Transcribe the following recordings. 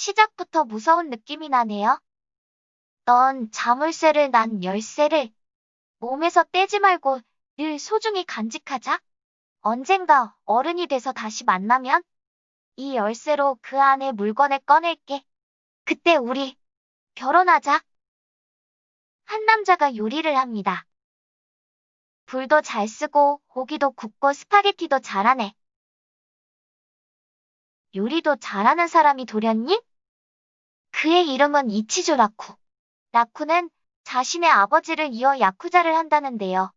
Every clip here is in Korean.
시작부터 무서운 느낌이 나네요. 넌 자물쇠를 난 열쇠를 몸에서 떼지 말고 늘 소중히 간직하자. 언젠가 어른이 돼서 다시 만나면 이 열쇠로 그 안에 물건을 꺼낼게. 그때 우리 결혼하자. 한 남자가 요리를 합니다. 불도 잘 쓰고 고기도 굽고 스파게티도 잘하네. 요리도 잘하는 사람이 도련님? 그의 이름은 이치조 라쿠. 라쿠는 자신의 아버지를 이어 야쿠자를 한다는데요.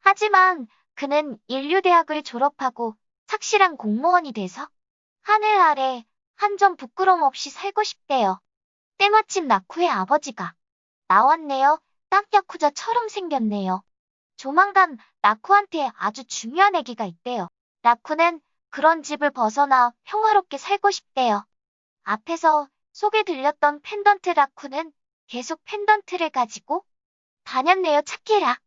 하지만 그는 인류대학을 졸업하고 착실한 공무원이 돼서 하늘 아래 한 점 부끄럼 없이 살고 싶대요. 때마침 라쿠의 아버지가 나왔네요. 딱 야쿠자처럼 생겼네요. 조만간 라쿠한테 아주 중요한 아기가 있대요. 라쿠는 그런 집을 벗어나 평화롭게 살고 싶대요. 앞에서 속에 들렸던 펜던트 라쿠는 계속 펜던트를 가지고 다녔네요, 착해라.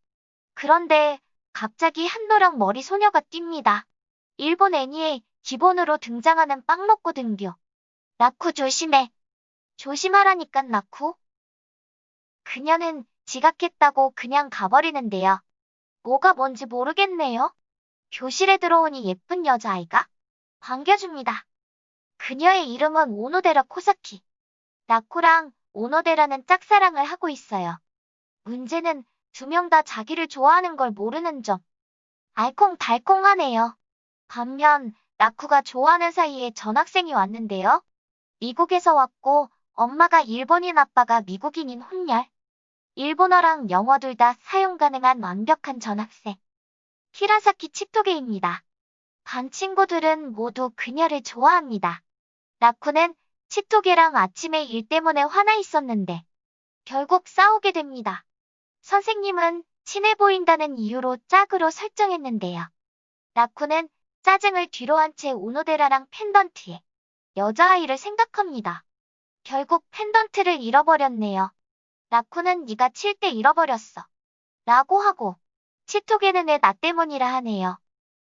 그런데 갑자기 한노랑 머리 소녀가 뜁니다. 일본 애니에 기본으로 등장하는 빵 먹고 등교. 라쿠 조심해. 조심하라니깐 라쿠. 그녀는 지각했다고 그냥 가버리는데요. 뭐가 뭔지 모르겠네요. 교실에 들어오니 예쁜 여자아이가 반겨줍니다. 그녀의 이름은 오노데라 코사키. 라코랑 오노데라는 짝사랑을 하고 있어요. 문제는 두 명 다 자기를 좋아하는 걸 모르는 점. 알콩달콩하네요. 반면 라쿠가 좋아하는 사이에 전학생이 왔는데요. 미국에서 왔고 엄마가 일본인 아빠가 미국인인 혼혈. 일본어랑 영어 둘 다 사용 가능한 완벽한 전학생. 키라사키 치토게입니다. 반 친구들은 모두 그녀를 좋아합니다. 라쿠는 치토게랑 아침에 일 때문에 화나 있었는데 결국 싸우게 됩니다. 선생님은 친해 보인다는 이유로 짝으로 설정했는데요. 라쿠는 짜증을 뒤로 한 채 오노데라랑 펜던트에 여자아이를 생각합니다. 결국 펜던트를 잃어버렸네요. 라쿠는 네가 칠 때 잃어버렸어. 라고 하고 치토게는 애나 때문이라 하네요.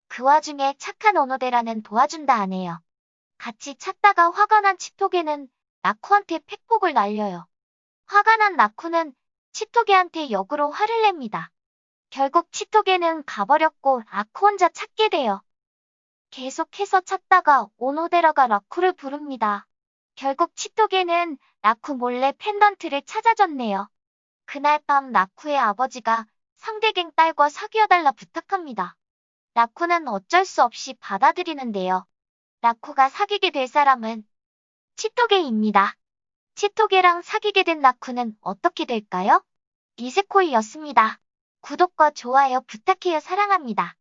그 와중에 착한 오노데라는 도와준다 하네요. 같이 찾다가 화가 난 치토게는 라쿠한테 팩폭을 날려요. 화가 난 라쿠는 치토게한테 역으로 화를 냅니다. 결국 치토게는 가버렸고 라쿠 혼자 찾게 돼요. 계속해서 찾다가 오노데라가 라쿠를 부릅니다. 결국 치토게는 라쿠 몰래 펜던트를 찾아줬네요. 그날 밤 라쿠의 아버지가 상대갱 딸과 사귀어달라 부탁합니다. 라쿠는 어쩔 수 없이 받아들이는데요. 라쿠가 사귀게 될 사람은 치토게입니다. 치토게랑 사귀게 된 라쿠는 어떻게 될까요? 이세코이였습니다. 구독과 좋아요 부탁해요. 사랑합니다.